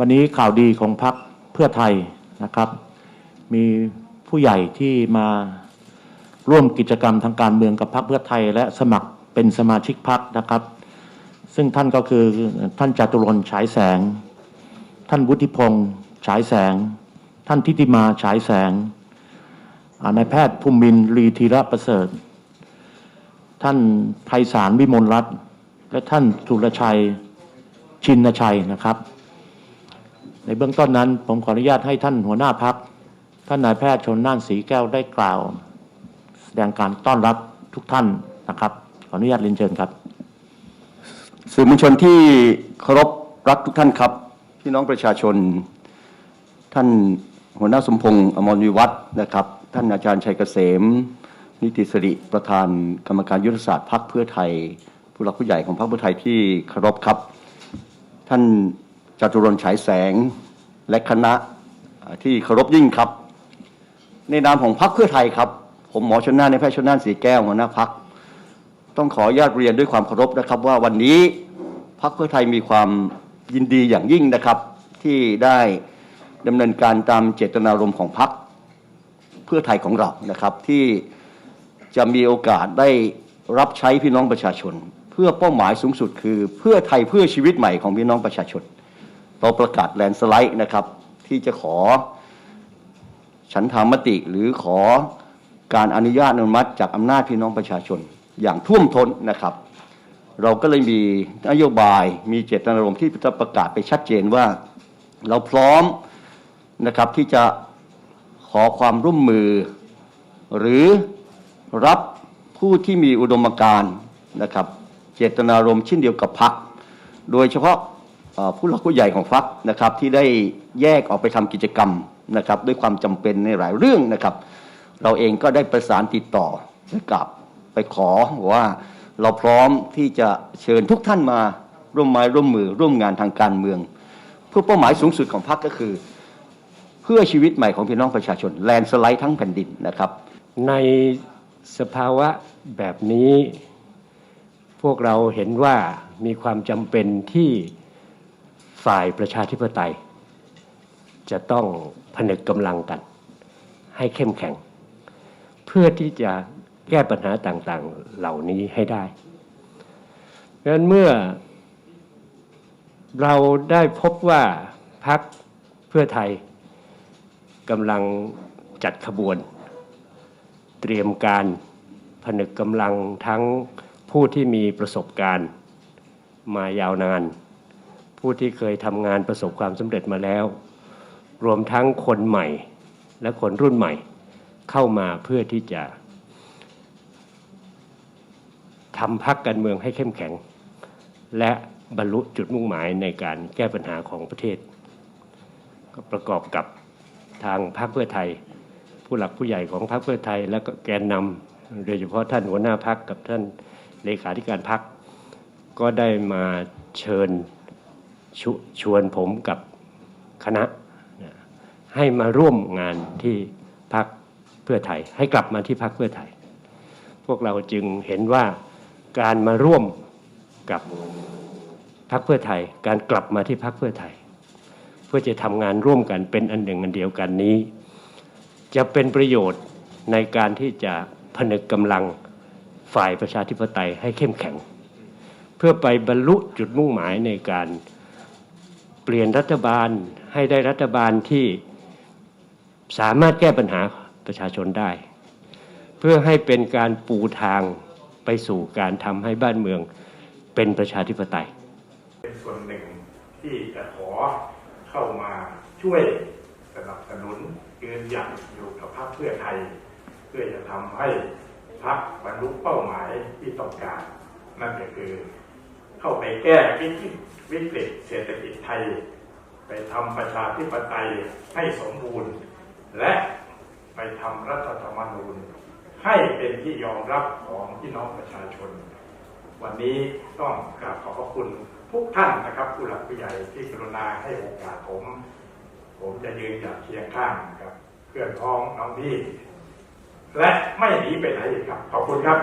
วันนี้ข่าวดีของพรรคเพื่อไทยนะครับ มีผู้ใหญ่ที่มาร่วมกิจกรรมทางการเมืองกับพรรคเพื่อไทย และสมัครเป็นสมาชิกพรรคนะครับ ซึ่งท่านก็คือท่านจตุรนฉายแสง ท่านวุฒิพงษ์ฉายแสง ท่านทิติมาฉายแสงนายแพทย์ภูมินร์ลีธีระประเสริฐ ท่านไพศาลวิมลรัตน์และท่านสุรชัยชินชัยนะครับ ในเบื้องต้นนั้น ผมขออนุญาตให้ท่านหัวหน้าพักท่านนายแพทย์ชนน่านสีแก้วได้กล่าว แสดงการต้อนรับทุกท่านนะครับ ขออนุญาตเรียนเชิญครับ สื่อมวลชนที่เคารพรักทุกท่านครับ พี่น้องประชาชน ท่านหัวหน้าสมพงษ์อมรวิวัฒนะครับ ท่านอาจารย์ชัยเกษม นิติสิริประธานกรรมการยุทธศาสตร์พรรคเพื่อไทย ผู้หลักผู้ใหญ่ของพรรคเพื่อไทยที่เคารพครับ ท่าน จตุรนฉายแสงและคณะที่เคารพยิ่งครับ ในนามของพรรคเพื่อไทยครับ ผมหมอชนน่านในแพทย์ชนน่านสีแก้วหัวหน้าพรรคต้องขออนุญาตเรียนด้วยความเคารพนะครับ ว่าวันนี้พรรคเพื่อไทยมีความยินดีอย่างยิ่งนะครับ ที่ได้ดำเนินการตามเจตนารมณ์ของพรรคเพื่อไทยของเรานะครับ ที่จะมีโอกาสได้รับใช้พี่น้องประชาชน เพื่อเป้าหมายสูงสุดคือเพื่อไทยเพื่อชีวิตใหม่ของพี่น้องประชาชน เราประกาศแลนสไลด์นะครับ ที่จะขอฉันทามติหรือขอการอนุญาตอนุมัติจากอำนาจพี่น้องประชาชนอย่างท่วมท้นนะครับ เราก็เลยมีนโยบายมีเจตนารมณ์ที่จะประกาศไปชัดเจนว่าเราพร้อมนะครับที่จะขอความร่วมมือ หรือรับผู้ที่มีอุดมการณ์นะครับ เจตนารมณ์เช่นเดียวกับพรรคโดยเฉพาะ ผู้หลักผู้ใหญ่ของพรรคนะครับที่ได้แยกออกไปทำกิจกรรมนะครับด้วยความจำเป็นในหลายเรื่องนะครับ เราเองก็ได้ประสานติดต่อกับไปขอว่าเราพร้อมที่จะเชิญทุกท่านมาร่วมไม้ร่วมมือร่วมงานทางการเมือง เพื่อเป้าหมายสูงสุดของพรรคก็คือ เพื่อชีวิตใหม่ของพี่น้องประชาชนแลนสไลด์ทั้งแผ่นดินนะครับ ในสภาวะแบบนี้ พวกเราเห็นว่ามีความจำเป็นที่ ฝ่ายประชาธิปไตย จะต้องผนึกกำลังกัน ให้เข้มแข็ง เพื่อที่จะแก้ปัญหาต่างๆเหล่านี้ให้ได้เพราะนั้นเมื่อเราได้พบว่าพักเพื่อไทยกำลังจัดขบวน เตรียมการผนึกกำลังทั้งผู้ที่มีประสบการณ์มายาวนาน ผู้ที่เคยทำงานประสบความสำเร็จมาแล้ว รวมทั้งคนใหม่และคนรุ่นใหม่เข้ามาเพื่อที่จะทำพักการเมืองให้เข้มแข็ง และบรรลุจุดมุ่งหมายในการแก้ปัญหาของประเทศ ก็ประกอบกับทางพรรคเพื่อไทย ผู้หลักผู้ใหญ่ของพรรคเพื่อไทย และก็แกนนำโดยเฉพาะท่านหัวหน้าพรรคกับท่านเลขาธิการพรรคก็ได้มาเชิญ ชวชวนผมกับคณะให้มาร่วมงานที่พรรคเพื่อไทย ให้กลับมาที่พรรคเพื่อไทย พวกเราจึงเห็นว่าการมาร่วมกับพรรคเพื่อไทย การกลับมาที่พรรคเพื่อไทย เพื่อจะทำงานร่วมกันเป็นอันหนึ่งอันเดียวกันนี้ จะเป็นประโยชน์ในการที่จะผนึกกำลังฝ่ายประชาธิปไตยให้เข้มแข็ง เพื่อไปบรรลุจุดมุ่งหมายในการ เปลี่ยนรัฐบาลให้ได้รัฐบาลที่สามารถแก้ปัญหาประชาชนได้ เพื่อให้เป็นการปูทางไปสู่การทำให้บ้านเมืองเป็นประชาธิปไตย เป็นส่วนหนึ่งที่จะขอเข้ามาช่วยสนับสนุนยืนหยัดอยู่กับพรรคเพื่อไทย เพื่อจะทำให้พรรคบรรลุเป้าหมายที่ต้องการ นั่นก็คือ เข้าไปแก้วิกฤตวิกฤตเศรษฐกิจไทย ไปทำประชาธิปไตยให้สมบูรณ์ และไปทำรัฐธรรมนูญ ให้เป็นที่ยอมรับของพี่น้องประชาชน วันนี้ต้องกราบขอบพระคุณทุกท่านนะครับผู้หลักผู้ใหญ่ที่กรุณาให้โอกาสผม ผมจะยืนหยัดเคียงข้างกับเพื่อนพ้องน้องพี่ และไม่หนีไปไหนครับ ขอบคุณครับ